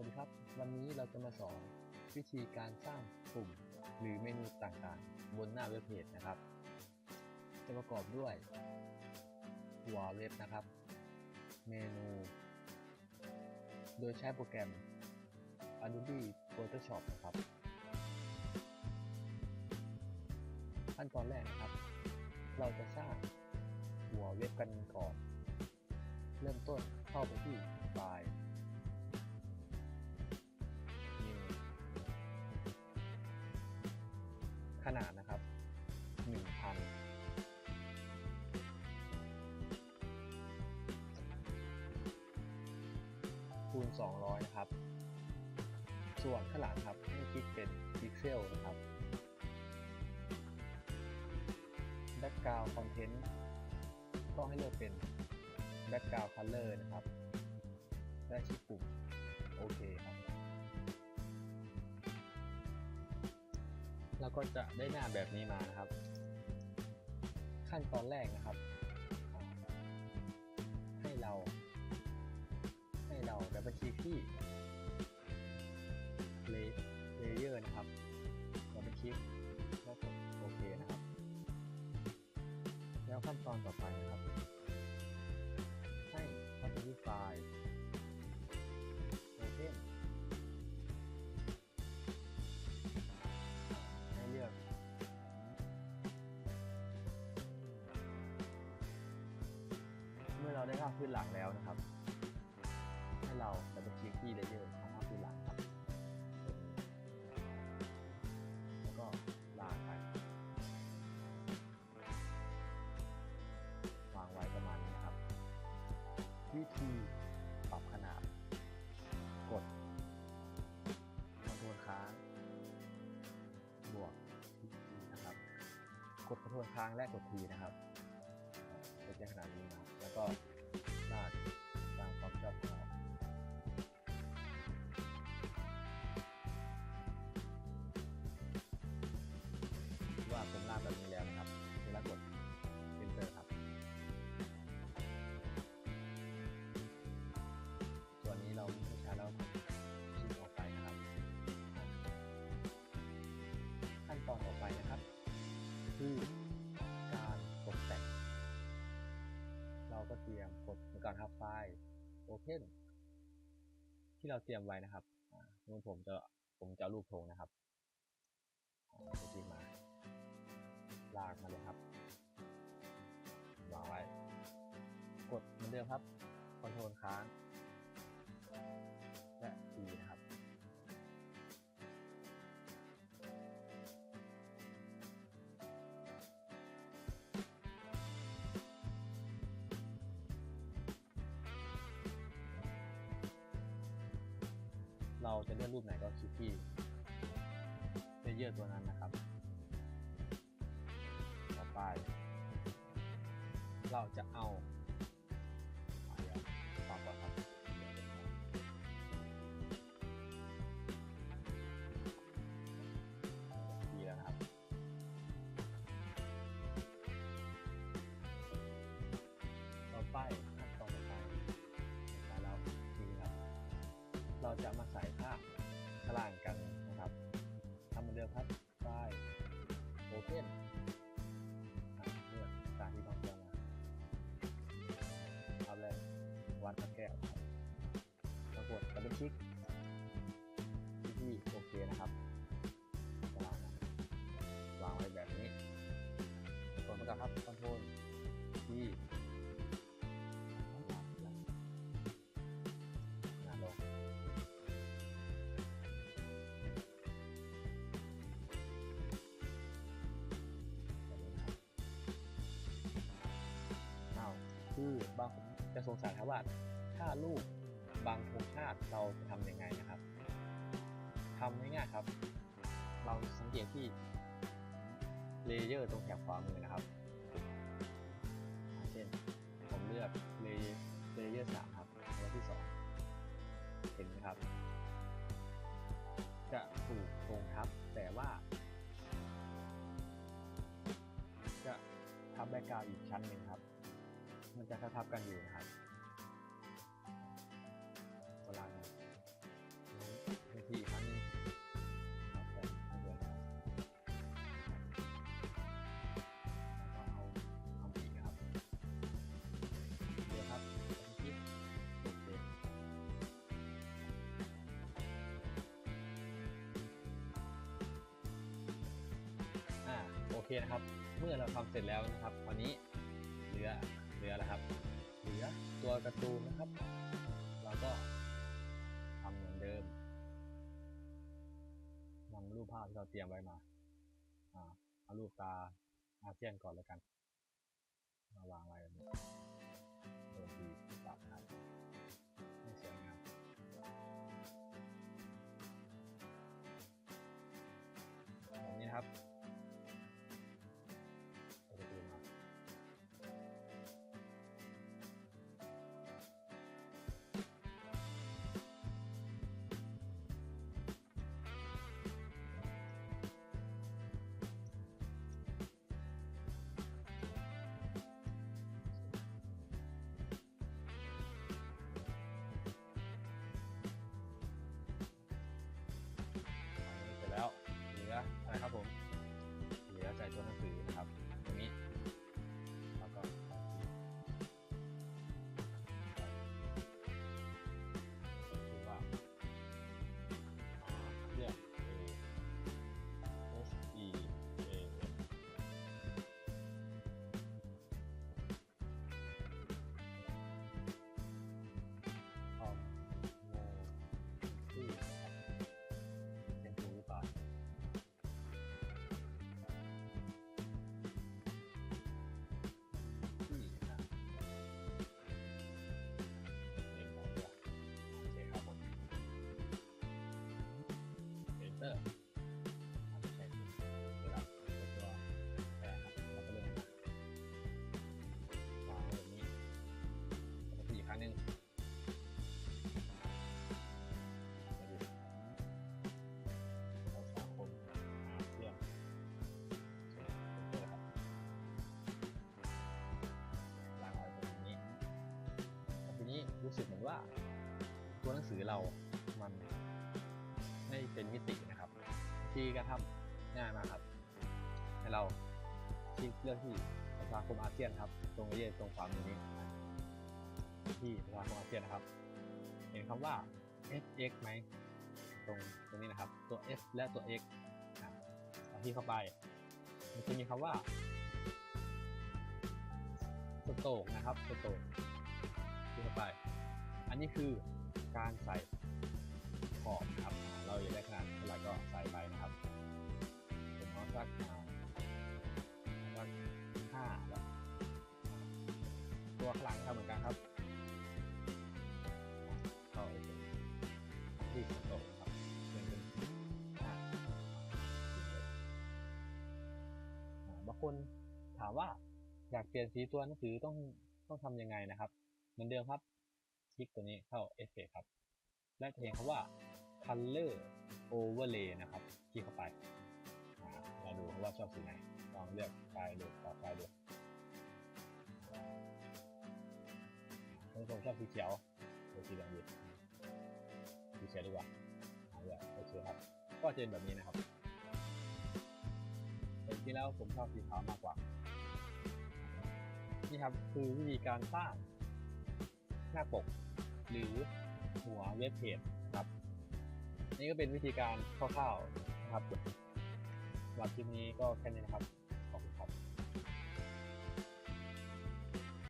วัสดีครับ วันนี้เราจะมาสอนวิธีการสร้างปุ่มหรือเมนูต่างๆ บนหน้าเว็บเพจนะครับ จะประกอบด้วยหัวเว็บนะครับ เมนู โดยใช้โปรแกรม Adobe Photoshop นะครับ ขั้นตอนแรกนะครับ เราจะสร้างหัวเว็บกันก่อน เริ่มต้นเข้าไปที่ไฟล์ นาดนะครับ 1,000คูณ 200 นะครับ ส่วนข้างหลังครับให้คลิกเป็นพิกเซลนะครับ Background Content ก็ให้เลือกเป็น Background Color นะครับและที่ปุ่มโอเคครับ แล้วก็จะได้หน้าแบบนี้มานะครับ ขั้นตอนแรกนะครับ ให้เรา ให้เราดับเบิลคลิกที่เลเยอร์นะครับดับเบิลคลิกแล้วกดโอเคนะครับ แล้วขั้นตอนต่อไปนะครับ ให้เนหลังแล้วนะครับ ให้เราดับเบิลคลิกที่เลเยอร์ของภาพพื้นหลังครับแล้วก็ลากไปวางไว้ประมาณนี้นะครับ วิธีปรับขนาด กดคอนโทรลค้างบวกทีนะครับ กดคอนโทรลค้างและกดทีนะครับจะได้ขนาดนี้นะแล้วก็ คือการตกแต่ง เราก็เตรียมกดเหมือนกันครับไฟล์ Open ที่เราเตรียมไว้นะครับนู่นผมจะผมจะรูปธงนะครับไปจิ้มมา ลากมาเลยครับวางไว้ กดเหมือนเดิมครับคอนโทรลค้าง เราจะเลือกรูปไหนก็คลิกที่เลเยอร์ตัวนั้นนะครับ ต่อไป เราจะเอา เราจะมาใส่ภาพข้างล่างกันนะครับทำเหมือนเดิมครับไฟล์โอเพนเลือกสถานที่ท่องเที่ยวมาทำเลยวัดพระแก้วครับปรากฏดับเบิลคลิกที่โอเคนะครับวางนะวางไว้แบบนี้กดประกอบครับคอนโทรล คือบางคนจะสงสัยครับว่าถ้ารูปบางธงชาติเราจะทำยังไงนะครับทำง่ายๆครับ เราสังเกตที่เลเยอร์ตรงแถบขวามือนะครับ เช่น ผมเลือกเลเลเยอร์สามครับตัวที่สองเห็นไหมครับ จะถูกตรงทับแต่ว่า จะทับแบกกราวอีกชั้นหนึ่งครับ มันจะทับกันอยู่นะครับเวลาณนะวิธีครั้งนึงโอเคนะครับ เมื่อเราทำเสร็จแล้วนะครับ คราวนี้ ลือแล้วครับเหลือตัวกระตูนนะครับ เราก็ทำเหมือนเดิมนำรูปภาพที่เราเตรียมไว้มาอ่าเอารูปตาอาเซียนก่อนแล้วกันมาวางไว้แบบนี้โดยที่ตัดครับ นะครับผม เดี๋ยวจ่ายตัวให้ รู้สึกเหมือนว่า ตัวหนังสือเรามันไม่เป็นมิตินะครับ ที่การทำง่ายมากครับ ให้เราคลิกเลือกที่ประชาคมอาเซียนครับ ตรงนี้ตรงขวามนี้ ที่ประชาคมอาเซียนนะครับ เห็นคำว่า fx ไหมตรงตรงนี้นะครับ ตัว s และตัว x อะเอาที่เข้าไป มันจะมีคำว่าสโตกนะครับสโตกที่เข้าไป อันนี้คือการใส่ขอบครับ เราอยากได้ขนาดเท่าไหร่ก็ใส่ไปนะครับผมเอาสักอ่าสักห้าแล้วตัวข้างหลังทำเหมือนกันครับเข้าไปเป็นที่สโตกครับเป็นห้าอ่าบางคนถามว่าอยากเปลี่ยนสีตัวหนังสือต้องต้องทำยังไงนะครับ เหมือนเดิมครับ ลิกตัวนี้เข้า Effect ครับ และจะเห็นคำว่า Color Overlay นะครับคลิกเข้าไปอ่าเราดูว่าชอบสีไหนลองเลือกไฟล์ดูต่อไฟล์ดูท่านผู้ชมชอบสีเขียวหรือสีเหลืองดีสีเขียวดีกว่าเอาเลยโอเคครับ ก็จะเป็นแบบนี้นะครับแต่จริงแล้วผมชอบสีขาวมากกว่า นี่ครับคือวิธีการสร้างหน้าปก หรือหัวเว็บเพจครับ นี่ก็เป็นวิธีการคร่าวๆนะครับสำหรับคลิปนี้ก็แค่นี้นะครับ